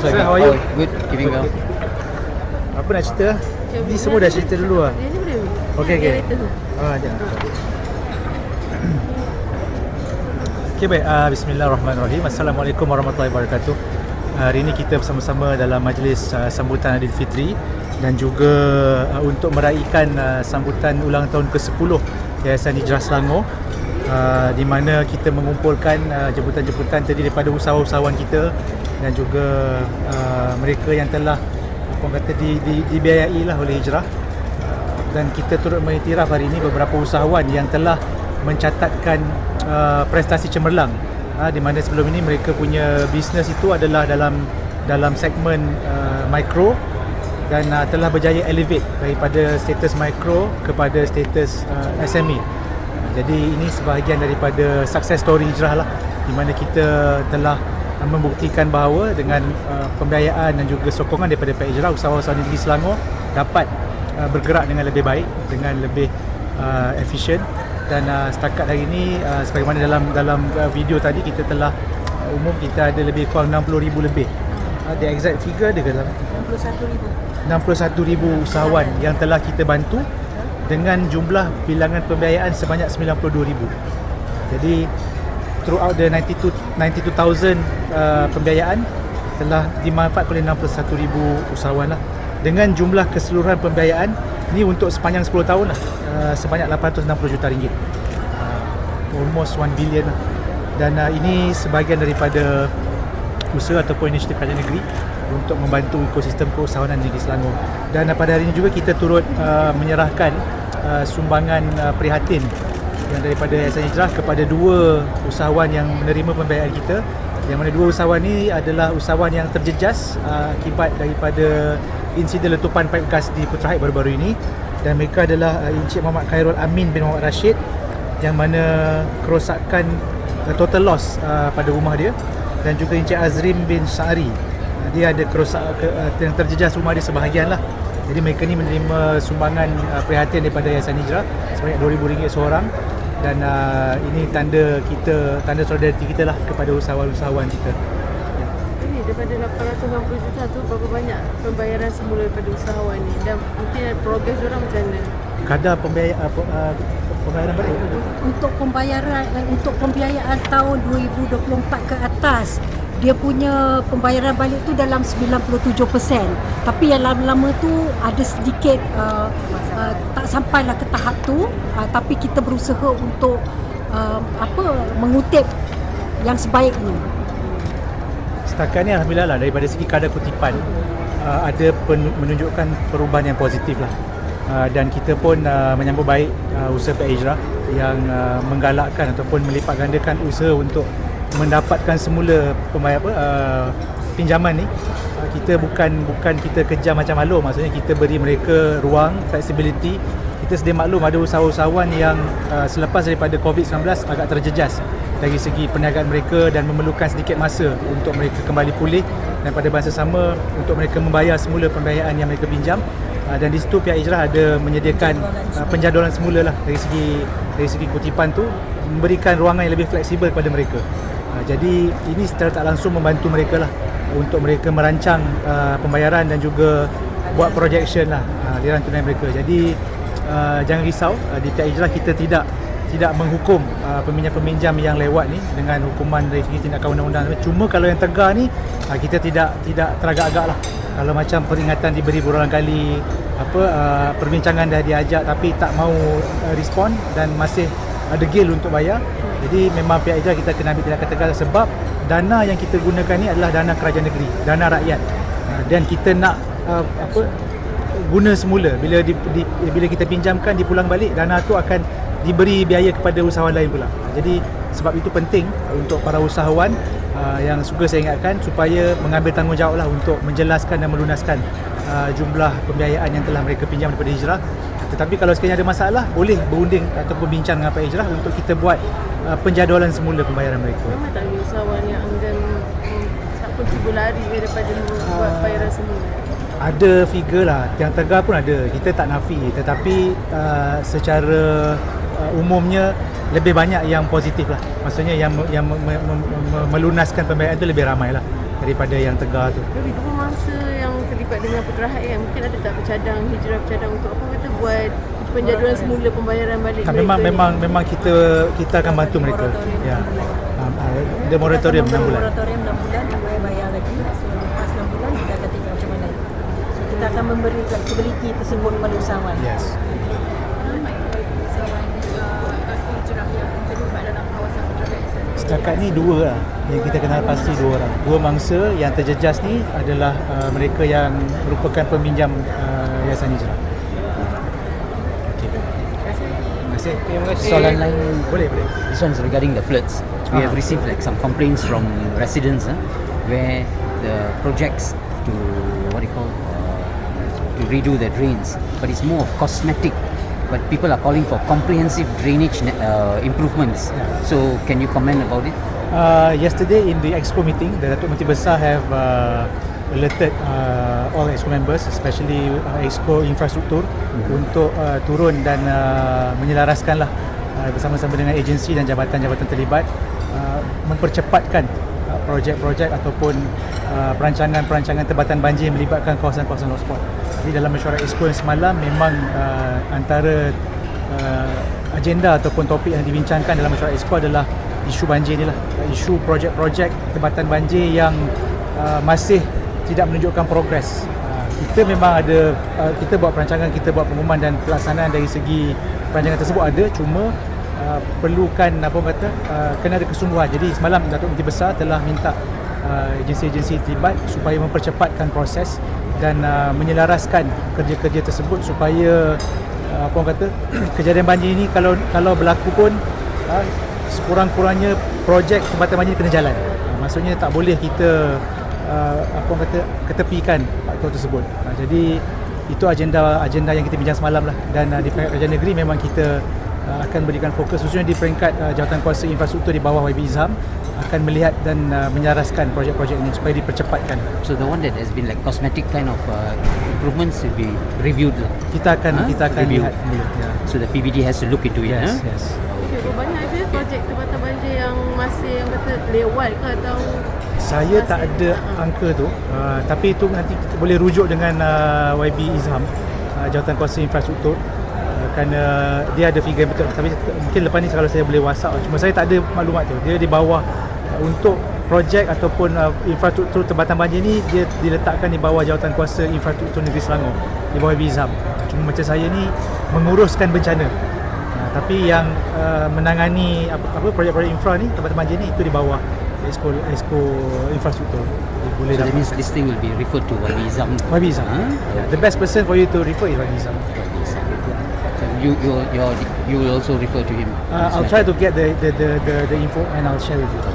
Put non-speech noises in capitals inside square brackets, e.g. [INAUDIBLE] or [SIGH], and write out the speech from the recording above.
Sir, good. how are you? Good, keeping well. Apa nak cerita? Ni semua dah cerita dulu lah. Okey, okey. Ah, jangan. Okey baik, uh, bismillahirrahmanirrahim. Assalamualaikum warahmatullahi wabarakatuh. Uh, hari ini kita bersama-sama dalam majlis uh, sambutan Aidilfitri dan juga uh, untuk meraihkan uh, sambutan ulang tahun ke-10 Yayasan Hijrah Selangor uh, di mana kita mengumpulkan uh, jemputan-jemputan terdiri daripada usahawan-usahawan kita dan juga uh, mereka yang telah apa kata di, di, dibiayai lah oleh Hijrah dan kita turut mengiktiraf hari ini beberapa usahawan yang telah mencatatkan uh, prestasi cemerlang uh, di mana sebelum ini mereka punya bisnes itu adalah dalam dalam segmen uh, mikro dan uh, telah berjaya elevate daripada status mikro kepada status uh, SME. Jadi ini sebahagian daripada success story hijrah lah di mana kita telah membuktikan bahawa dengan uh, pembiayaan dan juga sokongan daripada pihak hijrah usahawan-usahawan negeri Selangor dapat uh, bergerak dengan lebih baik dengan lebih uh, efisien dan uh, setakat hari ini uh, sebagaimana dalam dalam uh, video tadi kita telah uh, umum kita ada lebih kurang 60,000 lebih. Uh, the exact figure dia dalam 61,000. 61,000 usahawan yang telah kita bantu dengan jumlah bilangan pembiayaan sebanyak 92,000. Jadi throughout the 92 92,000 uh, pembiayaan telah dimanfaatkan oleh 61,000 usahawan lah. Dengan jumlah keseluruhan pembiayaan ni untuk sepanjang 10 tahun lah uh, sebanyak 860 juta ringgit. Uh, almost 1 billion lah. Dan uh, ini sebahagian daripada usaha ataupun inisiatif kerajaan negeri untuk membantu ekosistem keusahawanan di Selangor. Dan uh, pada hari ini juga kita turut uh, menyerahkan uh, sumbangan uh, prihatin yang daripada Yayasan Hijrah kepada dua usahawan yang menerima pembiayaan kita. Yang mana dua usahawan ini adalah usahawan yang terjejas uh, akibat daripada insiden letupan paip gas di Putrahaya baru-baru ini. Dan mereka adalah uh, Encik Muhammad Khairul Amin bin Muhammad Rashid yang mana kerosakan uh, total loss uh, pada rumah dia. Dan juga Encik Azrim bin Sa'ari. Uh, dia ada kerosak ke, uh, yang terjejas rumah dia sebahagian lah. Jadi mereka ni menerima sumbangan uh, prihatin daripada Yayasan Hijrah sebanyak RM2,000 seorang dan uh, ini tanda kita tanda solidariti kita lah kepada usahawan-usahawan kita. Ini daripada 860 juta tu berapa banyak pembayaran semula daripada usahawan ni? Dan mungkin progres orang macam mana? kadar pembiayaan uh, uh, pembayaran balik untuk pembayaran untuk pembiayaan tahun 2024 ke atas dia punya pembayaran balik tu dalam 97% tapi yang lama-lama tu ada sedikit uh, uh, tak sampailah ke tahap tu. Uh, tapi kita berusaha untuk uh, apa mengutip yang sebaiknya. Setakat ni Alhamdulillah lah daripada segi kadar kutipan uh, ada pen- menunjukkan perubahan yang positif lah. Uh, dan kita pun uh, menyambut baik uh, usaha Pihak Hijrah yang uh, menggalakkan ataupun melipat gandakan usaha untuk mendapatkan semula pembayar apa uh, pinjaman ni uh, kita bukan bukan kita kejar macam maklum. Maksudnya kita beri mereka ruang flexibility. Kita sedia maklum ada usahawan-usahawan yang uh, selepas daripada COVID-19 agak terjejas dari segi perniagaan mereka dan memerlukan sedikit masa untuk mereka kembali pulih. Dan pada masa sama untuk mereka membayar semula pembiayaan yang mereka pinjam. Uh, dan di situ pihak Ijrah ada menyediakan uh, penjadualan semula lah dari segi dari segi kutipan tu memberikan ruangan yang lebih fleksibel kepada mereka uh, jadi ini secara tak langsung membantu mereka lah untuk mereka merancang uh, pembayaran dan juga buat projection lah uh, aliran tunai mereka. Jadi uh, jangan risau uh, di pihak Ijrah kita tidak tidak menghukum uh, peminjam-peminjam yang lewat ni dengan hukuman dari segi tindakan undang-undang. Cuma kalau yang tegar ni uh, kita tidak tidak teragak-agak lah. Kalau macam peringatan diberi berulang kali apa uh, perbincangan dah diajak tapi tak mau uh, respon dan masih degil untuk bayar jadi memang pihak Ijrah kita kena ambil tindakan tegas sebab dana yang kita gunakan ni adalah dana kerajaan negeri dana rakyat uh, dan kita nak uh, apa guna semula bila di, di, bila kita pinjamkan dipulang balik dana tu akan diberi biaya kepada usahawan lain pula. Jadi sebab itu penting untuk para usahawan uh, yang suka saya ingatkan supaya mengambil tanggungjawab lah untuk menjelaskan dan melunaskan uh, jumlah pembiayaan yang telah mereka pinjam daripada Hijrah. Tetapi kalau sekiranya ada masalah, boleh berunding ataupun bincang dengan Pak Hijrah untuk kita buat uh, penjadualan semula pembayaran mereka. Memang tak ada usahawan yang enggan tak pun cuba lari daripada membuat bayaran semula. Ada figure lah, yang tegar pun ada. Kita tak nafi tetapi uh, secara uh, umumnya lebih banyak yang positif lah. Maksudnya yang yang me, me, me, me, melunaskan pembayaran tu lebih ramai lah. Daripada yang tegar tu. Tapi dua mangsa yang terlibat dengan pergerakan kan mungkin ada tak bercadang hijrah bercadang untuk apa kata buat penjaduan semula pembayaran balik Kan mereka memang ni. memang memang kita kita akan bantu mereka. Moratorium Ya. enam bulan. Um, uh, ada moratorium 6 bulan. Moratorium 6 bulan, boleh bayar lagi. So, lepas 6 bulan, kita akan tengok macam mana. So, kita akan memberi flexibility tersebut kepada usahawan. Yes. Setakat ni dua lah yang kita kenal pasti dua orang. Dua mangsa yang terjejas ni adalah uh, mereka yang merupakan peminjam uh, Yayasan Hijrah. Terima kasih. Terima kasih. Soalan lain Boleh, boleh. This one is regarding the floods. We Ah. have received like some complaints from residents huh, where the projects to what do you call uh, to redo the drains, but it's more of cosmetic. But people are calling for comprehensive drainage uh, improvements. Yeah. So can you comment about it? Uh, yesterday in the Exco meeting, the Datuk Menteri Besar have uh, alerted uh, all Exco members, especially uh, Exco Infrastruktur, untuk uh, turun dan uh, menyelaraskanlah uh, bersama-sama dengan agensi dan jabatan-jabatan terlibat uh, mempercepatkan projek-projek ataupun uh, perancangan-perancangan tebatan banjir yang melibatkan kawasan-kawasan hotspot. Jadi dalam mesyuarat Exco yang semalam memang uh, antara uh, agenda ataupun topik yang dibincangkan dalam mesyuarat Exco adalah isu banjir ni lah. Isu projek-projek tebatan banjir yang uh, masih tidak menunjukkan progres. Uh, kita memang ada uh, kita buat perancangan kita buat pengumuman dan pelaksanaan dari segi perancangan tersebut ada. Cuma uh, perlukan apa kata uh, kena ada kesungguhan jadi semalam Datuk Menteri Besar telah minta uh, agensi-agensi terlibat supaya mempercepatkan proses dan uh, menyelaraskan kerja-kerja tersebut supaya uh, apa orang kata [CLEARS THROAT] kejadian banjir ini kalau kalau berlaku pun uh, sekurang-kurangnya projek tempatan banjir kena jalan. Uh, maksudnya tak boleh kita uh, apa orang kata ketepikan faktor tersebut. Uh, jadi itu agenda agenda yang kita bincang semalam lah dan uh, di kerajaan negeri memang kita uh, akan berikan fokus khususnya di peringkat uh, jawatan kuasa infrastruktur di bawah YB Izham akan melihat dan uh, menyelaraskan projek-projek ini supaya dipercepatkan. So the one that has been like cosmetic kind of uh, improvements will be reviewed lah. Kita akan Huh? kita akan Review. lihat dulu. Ya. So the PBD has to look into it. Yes, huh? yes. Okay, banyak je projek tebatan banjir yang masih yang kata lewat ke atau Saya tak ada angka tu uh, tapi itu nanti kita boleh rujuk dengan uh, YB Izham uh, jawatan kuasa infrastruktur kerana dia ada figure yang betul tapi mungkin lepas ni kalau saya boleh whatsapp cuma saya tak ada maklumat tu dia di bawah uh, untuk projek ataupun uh, infrastruktur tempatan banjir ni dia diletakkan di bawah jawatan kuasa infrastruktur negeri Selangor di bawah YB Izham cuma macam saya ni menguruskan bencana uh, tapi yang uh, menangani apa, apa projek-projek infra ni tempatan banjir ni itu di bawah Esko Esko infrastruktur Dia boleh So that dapat means this thing will be referred to YB Izam. YB Izam. Huh? Yeah, the best person for you to refer is YB Izam. You you you will also refer to him. Uh, I'll try to get the the, the the the info and I'll share with you.